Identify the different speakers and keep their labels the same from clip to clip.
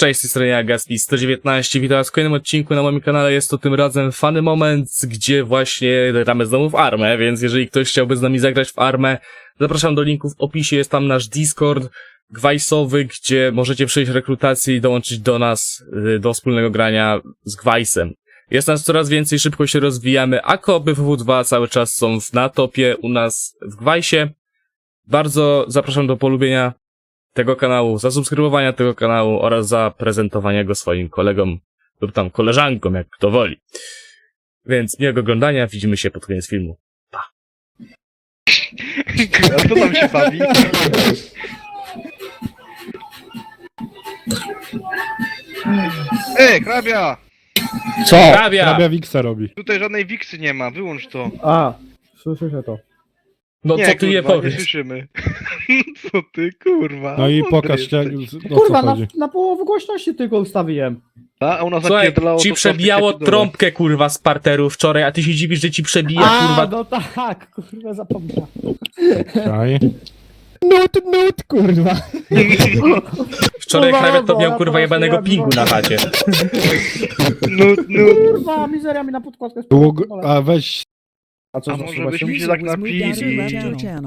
Speaker 1: Cześć, z tej strony Agaspi 119, witam was w kolejnym odcinku na moim kanale, jest to tym razem Funny Moment, gdzie właśnie gramy znowu w Armę, więc jeżeli ktoś chciałby z nami zagrać w Armę, zapraszam do linku w opisie, jest tam nasz Discord gwajsowy, gdzie możecie przejść rekrutację i dołączyć do nas, y, do wspólnego grania z gwajsem. Jest nas coraz więcej, szybko się rozwijamy, a kopy WW2 cały czas są na topie u nas w gwajsie. Bardzo zapraszam do polubienia tego kanału, zasubskrybowania tego kanału oraz zaprezentowania go swoim kolegom lub tam koleżankom, jak kto woli. Więc miłego oglądania, widzimy się pod koniec filmu.
Speaker 2: A kto tam się bawi? Ej, hrabia!
Speaker 3: Co?
Speaker 1: Hrabia!
Speaker 3: Hrabia Wiksa robi.
Speaker 2: Tutaj żadnej wiksy nie ma, wyłącz to.
Speaker 3: A, słyszę to.
Speaker 1: No
Speaker 2: nie,
Speaker 1: co ty je
Speaker 2: kurwa, nie
Speaker 1: powiesz?
Speaker 2: słyszymy. co ty, kurwa?
Speaker 3: No i pokaż, jak, o co
Speaker 4: Kurwa, na,
Speaker 3: chodzi.
Speaker 4: na połowę głośności tylko ustawiłem.
Speaker 2: A, a u nas
Speaker 1: Słuchaj, ci
Speaker 2: to
Speaker 1: przebijało trąbkę, kurwa, z parteru wczoraj, a ty się dziwisz, że ci przebija,
Speaker 4: A,
Speaker 1: kurwa.
Speaker 4: no tak, kurwa, zapomniałem.
Speaker 3: Czaj.
Speaker 4: Nut, nut, kurwa.
Speaker 1: Wczoraj
Speaker 4: kurwa,
Speaker 1: hrabia to miał,
Speaker 4: ja
Speaker 1: kurwa, jebanego
Speaker 4: nie
Speaker 1: pingu na chacie.
Speaker 2: No, no.
Speaker 4: Kurwa, mizeria mi na podkładkę spadła.
Speaker 3: a weź,
Speaker 4: A co,
Speaker 2: A może byśmy
Speaker 4: się-
Speaker 2: się tak napili?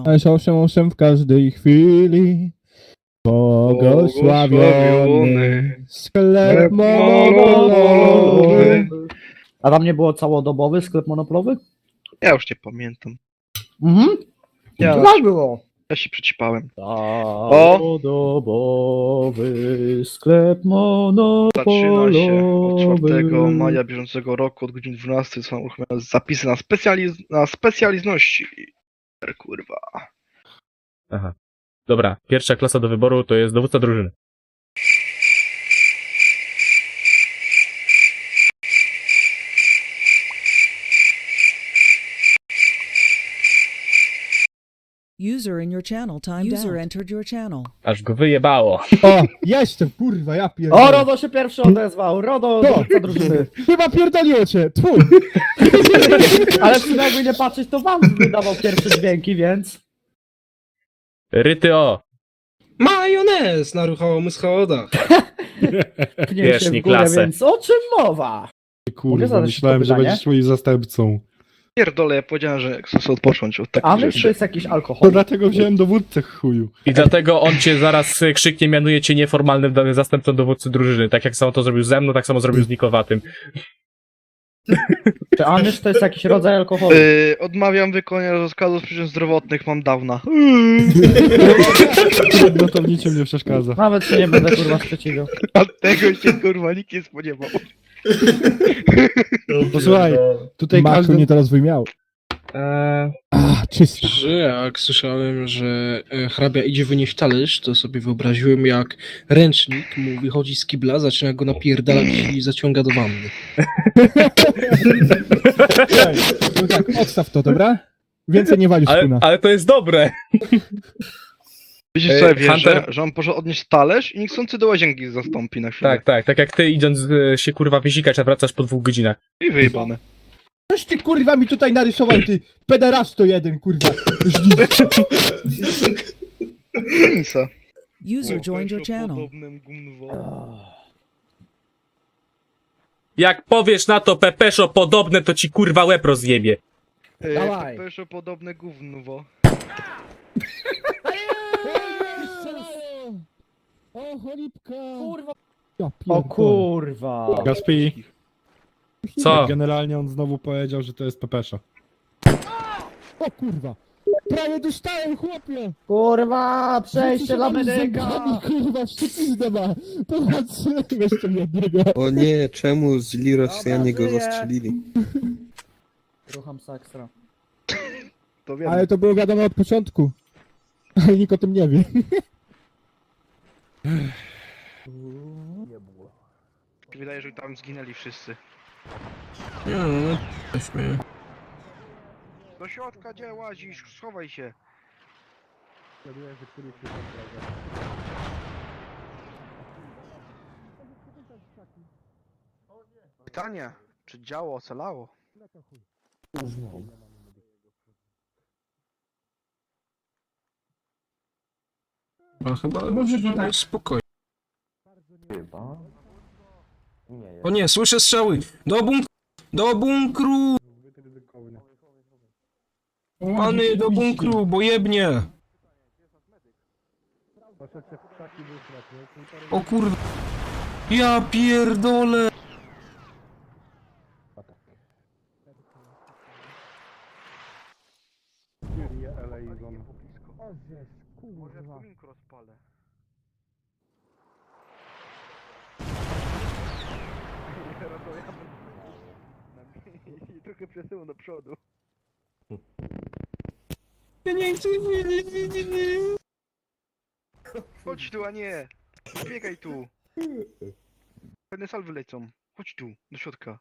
Speaker 5: Ależ
Speaker 4: owszem, owszem, w każdej chwili
Speaker 2: Błogosławiony
Speaker 4: sklep
Speaker 2: monopolowy.
Speaker 4: A tam nie było całodobowy sklep monopolowy?
Speaker 2: Ja już nie pamiętam.
Speaker 4: Mhm.
Speaker 2: Ja,
Speaker 4: Tak było.
Speaker 2: Ja się przecipałem.
Speaker 4: Całodobowy sklep monopolowy.
Speaker 2: Zaczyna się od 4 maja bieżącego roku od godziny 12 są uruchomione zapisy na, specjaliz na specjalizności. Kurwa.
Speaker 1: Aha. Dobra, pierwsza klasa do wyboru to jest dowódca drużyny.
Speaker 5: User in your channel timed User entered your channel.
Speaker 1: Aż go wyjebało.
Speaker 6: O, jestem, kurwa, ja
Speaker 4: O,
Speaker 6: pierdolę.
Speaker 4: Rodo się pierwszy odezwał. Rodo,
Speaker 6: To.
Speaker 4: dowódca drużyny.
Speaker 6: Chyba pierdoliło cię, twój.
Speaker 4: Ale przynajmniej nie patrzeć, to wam wydawał pierwsze dźwięki, więc...
Speaker 1: Ryty o!
Speaker 7: Majonez na ruchomych schodach.
Speaker 4: Pnie
Speaker 1: Wiesz,
Speaker 4: się w górę, więc o czym mowa?
Speaker 3: kurwa,
Speaker 4: zadać
Speaker 3: myślałem, że
Speaker 4: pytanie?
Speaker 3: będziesz moim zastępcą.
Speaker 2: Pierdolę, ja powiedziałem, że chcę sobie odpocząć od takich
Speaker 4: A myśl,
Speaker 2: rzeczy.
Speaker 4: że jest jakiś
Speaker 3: To
Speaker 4: alkohol.
Speaker 3: dlatego wziąłem dowódcę chuju.
Speaker 1: I dlatego on cię zaraz y, krzyknie, mianuje cię nieformalnym da- zastępcą dowódcy drużyny. Tak jak samo to zrobił ze mną, tak samo zrobił z Nikowatym.
Speaker 4: Czy anysz to jest jakiś rodzaj alkoholu?
Speaker 2: Yy, odmawiam wykonania rozkazu z przyczyn zdrowotnych, mam dawna.
Speaker 3: No to w niczym nie przeszkadza.
Speaker 4: Nawet się nie będę kurwa sprzeciwiał.
Speaker 2: A tego się kurwa nikt nie spodziewał.
Speaker 3: Posłuchaj, tutaj
Speaker 6: Maku
Speaker 3: każdy...
Speaker 6: nie teraz wymiał.
Speaker 1: Eee,
Speaker 6: A.
Speaker 7: Że jak słyszałem, że e, hrabia idzie wynieść talerz, to sobie wyobraziłem jak ręcznik mu wychodzi z kibla, zaczyna go napierdalać i zaciąga do wanny.
Speaker 6: No tak, odstaw to, dobra? Więcej nie walisz
Speaker 1: ale,
Speaker 6: kuna.
Speaker 1: ale to jest dobre. Ej,
Speaker 2: co ja wierzę?
Speaker 1: Hunter-
Speaker 2: Że on poszedł odnieść talerz i niechcący do łazienki zastąpi na chwilę.
Speaker 1: Tak, tak, tak jak ty idąc y, się kurwa wysikać, a wracasz po dwóch godzinach.
Speaker 2: I wyjebane.
Speaker 6: Coś ty kurwa mi tutaj narysował, ty pederasto jeden, kurwa.
Speaker 2: Penisa.
Speaker 5: User joined your channel.
Speaker 1: Jak powiesz na to Pepeszo podobne, to ci kurwa łeb rozjebie.
Speaker 2: Yy,
Speaker 6: Dawaj.
Speaker 2: Pepesze podobne gówno.
Speaker 6: O, cholipka.
Speaker 4: Kurwa.
Speaker 6: Ja
Speaker 4: O kurwa.
Speaker 3: Gaspi,
Speaker 1: Co?
Speaker 3: generalnie on znowu powiedział, że to jest Pepesza.
Speaker 6: O kurwa. Prawie dostałem, chłopie.
Speaker 4: Kurwa, przejście dla medyka.
Speaker 6: Kurwa, szczepizdę ma. Pomocy, jeszcze jednego.
Speaker 8: O nie, czemu źli Rosjanie go zastrzelili?
Speaker 4: Rucham sakstra.
Speaker 2: To wiem.
Speaker 6: Ale to było wiadomo od początku. Ale nikt o tym nie wie.
Speaker 2: Wydaje, że tam zginęli wszyscy.
Speaker 7: Nie no, no śmieję.
Speaker 2: Do środka gdzie łazisz? Schowaj się. Pytanie, czy działo ocalało?
Speaker 7: A chyba może tak spokojnie.
Speaker 9: O nie, słyszę strzały! Do bunkru! Do bunkru! Pany, do bunkru, bo jebnie! O kurwa! Ja pierdolę!
Speaker 2: Może ja kominku rozpalę. Teraz to ja będę- I trochę przesyłam do przodu.
Speaker 9: Ja nie chcę
Speaker 2: Chodź tu, a nie! Biegaj tu! Pewne salwy lecą. Chodź tu, do środka.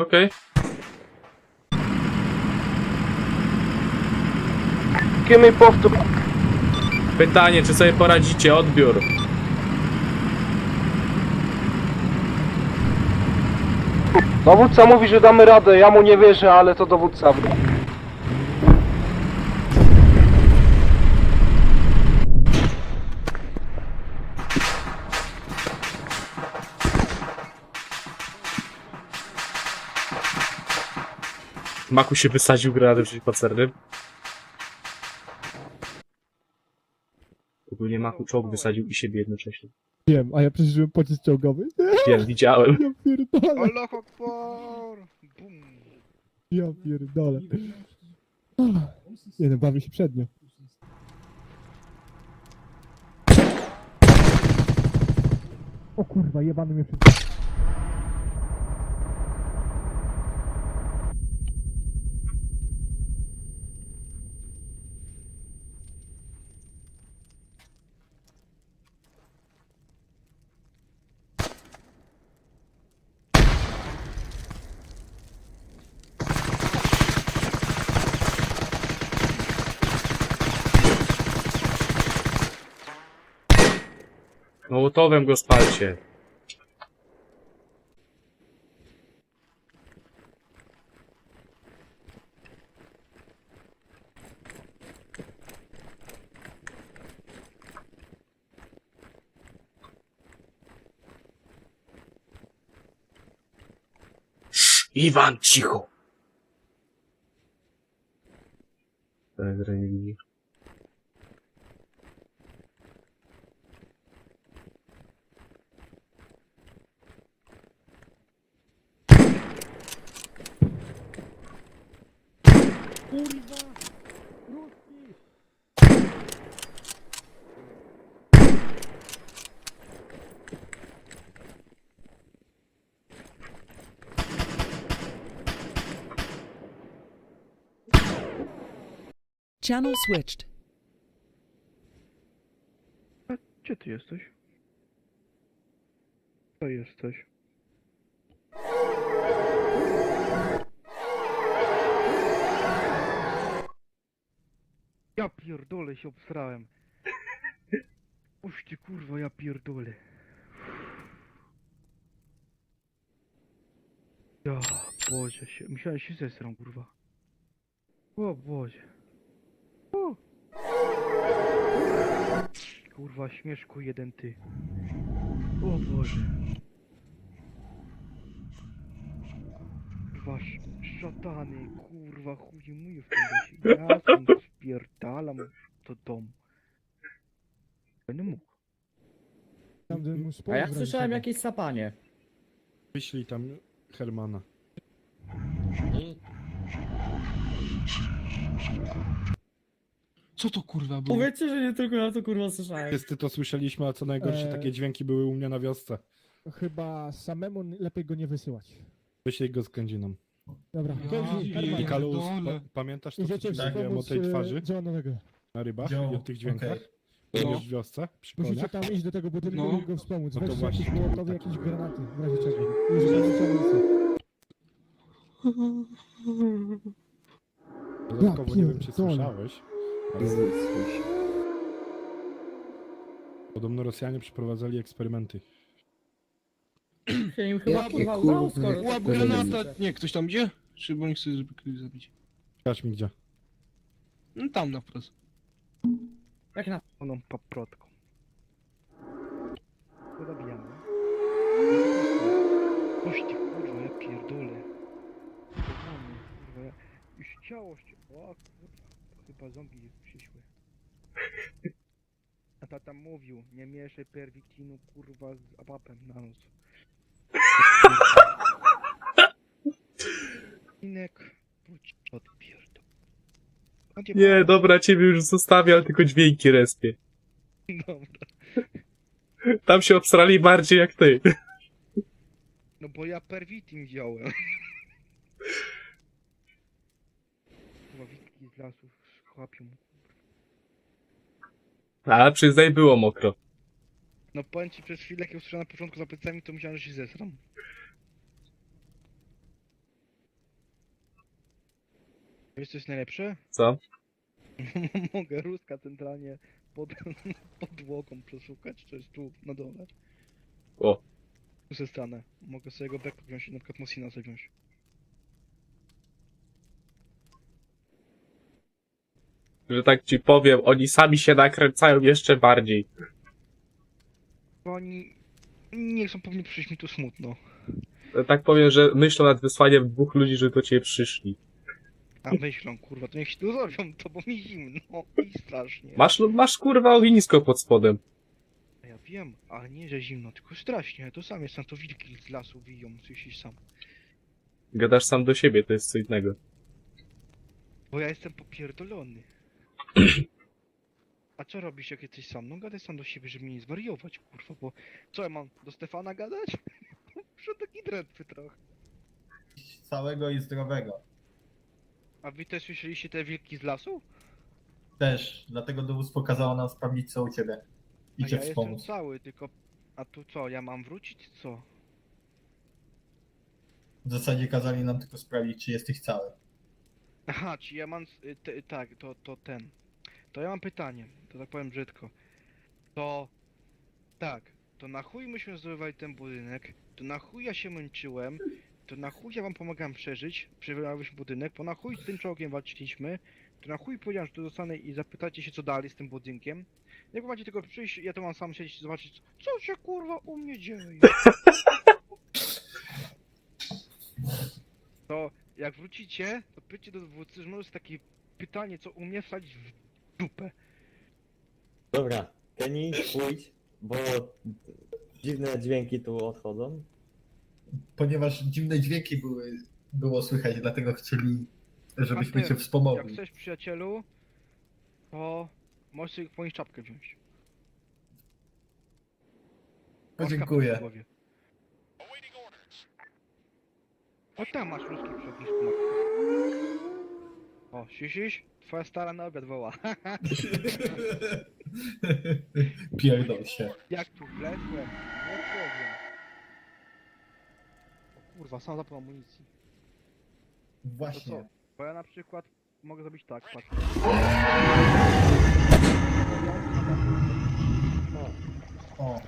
Speaker 1: Okej.
Speaker 7: Kiemy powtór.
Speaker 1: Pytanie, czy sobie poradzicie? Odbiór.
Speaker 7: Dowódca mówi, że damy radę, ja mu nie wierzę, ale to dowódca.
Speaker 1: Maku się wysadził granatem przeciwpancernym. Ogólnie Maku czołg wysadził i siebie jednocześnie.
Speaker 6: Wiem, a ja przeżyłem pocisk czołgowy.
Speaker 1: Wiem, widziałem.
Speaker 6: Ja pierdolę,
Speaker 2: Allah Akbar! Bum!
Speaker 6: ja pierdolę. Nie no, bawię się przednio. O kurwa, jebany mnie przed...
Speaker 1: Mołotowem go spalcie. Iwan, cicho! Nie widzi.
Speaker 5: Channel switched.
Speaker 2: Gdzie ty jesteś? To jesteś. Ja pierdolę się obsrałem. Ty kurwa, ja pierdolę. Ja, Boże się, myślałem się kurwa. O Boże. Kurwa, śmieszku jeden ty. O Boże. Kurwa, sz- szatany, kurwa, chuje mój w tym lesie. Ja stąd spierdalam do domu. Będę mógł.
Speaker 6: Tam, gdzie mu
Speaker 4: A ja słyszałem jakieś sapanie.
Speaker 3: Wyślij tam Hermana.
Speaker 9: Co to kurwa było?
Speaker 4: Powiedzcie, że nie tylko ja to kurwa słyszałem.
Speaker 3: Wszyscy to słyszeliśmy, a co najgorsze,
Speaker 6: Eee.
Speaker 3: takie dźwięki były u mnie na wiosce.
Speaker 6: Chyba samemu lepiej go nie wysyłać.
Speaker 3: Wyślij go z kędziną.
Speaker 6: Dobra,
Speaker 9: Ja
Speaker 6: Kevin,
Speaker 9: pierdolę.
Speaker 6: Herman,
Speaker 3: Kalus, pa pamiętasz to, co
Speaker 6: idziecie
Speaker 3: ci mówiłem o tej
Speaker 6: e,
Speaker 3: twarzy na rybach i o tych dźwiękach?
Speaker 9: okej.
Speaker 3: To
Speaker 9: No.
Speaker 3: jest w wiosce, przy
Speaker 6: Musicie
Speaker 3: koniach?
Speaker 6: tam iść do tego budynku
Speaker 9: No.
Speaker 6: i go wspomóc.
Speaker 3: No to
Speaker 6: Weźcie jakieś
Speaker 3: właśnie.
Speaker 6: mołotowy, jakieś granaty, w razie czego. Używajcie amunicji.
Speaker 3: Dodatkowo nie wiem, czy
Speaker 6: pierdolę.
Speaker 3: słyszałeś, podobno Rosjanie przeprowadzali eksperymenty.
Speaker 4: Się im chyba
Speaker 8: Jakie
Speaker 4: kurwa
Speaker 8: kurwa
Speaker 4: udało, skoro...
Speaker 9: Łap granata! Nie, ktoś tam idzie? Czy bo nie chce żeby kogoś zabić?
Speaker 3: Każ mi gdzie.
Speaker 7: No tam na wprost.
Speaker 4: Jak na...
Speaker 2: Oną paprotką. To dobijamy. Oś ty kurwa, ja pierdolę. Kochany, kurwa, ja... Już ciało się... O kurwa, chyba zombie przyszły. A tata mówił, nie mieszaj perwitinu kurwa z abapem na nos. Inek, wróć odpierdol.
Speaker 1: Nie, dobra, ciebie już zostawię, ale tylko dźwięki respie.
Speaker 2: Dobra.
Speaker 1: Tam się obsrali bardziej jak ty.
Speaker 2: No bo ja perwitin wziąłem. Wilki z lasów chłapią.
Speaker 1: A, przyznaj, było mokro.
Speaker 2: No powiem ci przez chwilę, jak usłyszałem na początku za plecami, to myślałem, że się zesram. Wiesz co jest najlepsze?
Speaker 1: Co?
Speaker 2: Mogę Ruska centralnie pod podłogą przeszukać, to jest tu na dole.
Speaker 1: O.
Speaker 2: Tu se stanę. Mogę sobie jego backup wziąć i na przykład Mosina sobie wziąć.
Speaker 1: Że tak ci powiem, oni sami się nakręcają jeszcze bardziej.
Speaker 2: Bo oni nie są pewnie przyjść mi tu smutno.
Speaker 1: Że tak powiem, że myślą nad wysłaniem dwóch ludzi, że do ciebie przyszli.
Speaker 2: A myślą, kurwa, to niech się tu zrobią, to bo mi zimno i strasznie.
Speaker 1: Masz, masz kurwa ognisko pod spodem.
Speaker 2: Ja wiem, ale nie, że zimno, tylko strasznie. To sam jestem, to wilki z lasu wiją, słyszysz sam.
Speaker 1: Gadasz sam do siebie, to jest co innego.
Speaker 2: Bo ja jestem popierdolony. A co robisz, jak jesteś sam? No gadaj sam do siebie, żeby mnie nie zwariować, kurwa, bo... Co, ja mam do Stefana gadać? Muszę taki drętwy trochę.
Speaker 10: Całego i zdrowego.
Speaker 2: A wy też słyszeliście te wilki z lasu?
Speaker 10: Też, dlatego dowóz pokazało nam sprawdzić co u ciebie. I
Speaker 2: A
Speaker 10: cię
Speaker 2: ja jestem
Speaker 10: wspomóc.
Speaker 2: cały, tylko... A tu co, ja mam wrócić, co?
Speaker 10: W zasadzie kazali nam tylko sprawdzić, czy jesteś cały.
Speaker 2: Aha, czy ja mam... s- y, Te, tak, to, to ten. To ja mam pytanie, to tak powiem brzydko. To... Tak, to na chuj myśmy zdobywali ten budynek, to na chuj ja się męczyłem, to na chuj ja wam pomagałem przeżyć, przebywałyśmy budynek, bo na chuj z tym czołgiem walczyliśmy, to na chuj powiedziałem, że tu zostanę i zapytacie się co dalej z tym budynkiem. Jak macie tylko przyjść, ja to mam sam siedzieć i zobaczyć, co się kurwa u mnie dzieje. To jak wrócicie, to pytajcie do dowódcy, że może jest takie pytanie, co u mnie wsadzić w dupę.
Speaker 11: Dobra, Kenny, pójdź, bo dziwne dźwięki tu odchodzą.
Speaker 10: Ponieważ dziwne dźwięki były, było słychać, dlatego chcieli, żebyśmy cię
Speaker 2: Jak
Speaker 10: wspomogli.
Speaker 2: chcesz przyjacielu, to możesz sobie po nich czapkę wziąć.
Speaker 10: No,
Speaker 2: Masz głowie. O tam masz ruski matko. O, sisiś? Twoja stara na obiad woła.
Speaker 10: Pierdol się.
Speaker 2: Jak tu wlezłem? Nie powiem. O kurwa, sam zapomniał amunicji. To
Speaker 10: Właśnie.
Speaker 2: co? Bo ja na przykład mogę zrobić tak, patrz.
Speaker 10: O,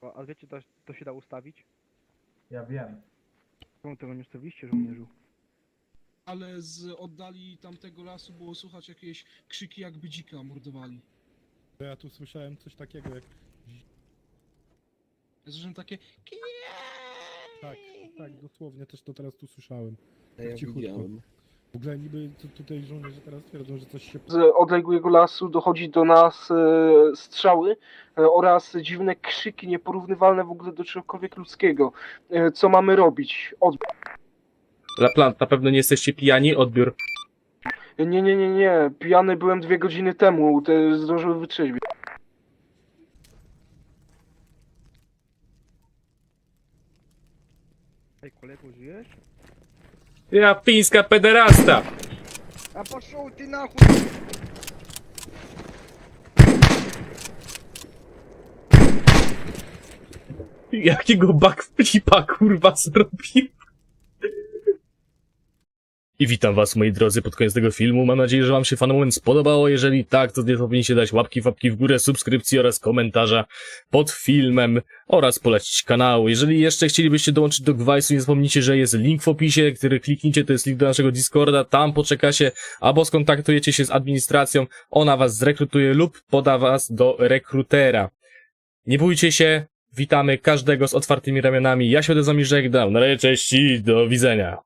Speaker 2: O, A wiecie, to, to się da ustawić?
Speaker 10: ja wiem.
Speaker 2: Czemu tego nie ustawiliście, żołnierzu?
Speaker 7: Ale z oddali tamtego lasu było słychać jakieś krzyki, jakby dzika mordowali.
Speaker 3: To ja tu słyszałem coś takiego jak...
Speaker 7: Ja słyszałem takie...
Speaker 3: Tak, tak, dosłownie też to teraz tu słyszałem.
Speaker 8: Ja
Speaker 3: cichutko.
Speaker 8: widziałem.
Speaker 3: W ogóle niby tu, tutaj żołnierze teraz twierdzą, że coś się...
Speaker 7: Z odległego lasu dochodzi do nas e, strzały e, oraz dziwne krzyki nieporównywalne w ogóle do czegokolwiek ludzkiego. E, co mamy robić? Od...
Speaker 1: Laplant, na pewno nie jesteście pijani, odbiór.
Speaker 7: Nie, nie, nie, nie. Pijany byłem dwie godziny temu. Te zdążyły wytrzeźwieć.
Speaker 2: Ej, kolego, żyjesz?
Speaker 1: Ja, fińska pederasta!
Speaker 2: A poszło ty na chuj!
Speaker 1: Jakiego backflipa kurwa zrobił? I witam was, moi drodzy, pod koniec tego filmu. Mam nadzieję, że wam się fan moment spodobało. Jeżeli tak, to nie powinniście dać łapki, łapki w górę, subskrypcji oraz komentarza pod filmem oraz polecić kanał. Jeżeli jeszcze chcielibyście dołączyć do Gwajsu, nie zapomnijcie, że jest link w opisie, który kliknijcie, to jest link do naszego Discorda, tam poczekacie, albo skontaktujecie się z administracją, ona was zrekrutuje lub poda was do rekrutera. Nie bójcie się, witamy każdego z otwartymi ramionami. Ja się z wami żegnał. Na razie, cześć i do widzenia.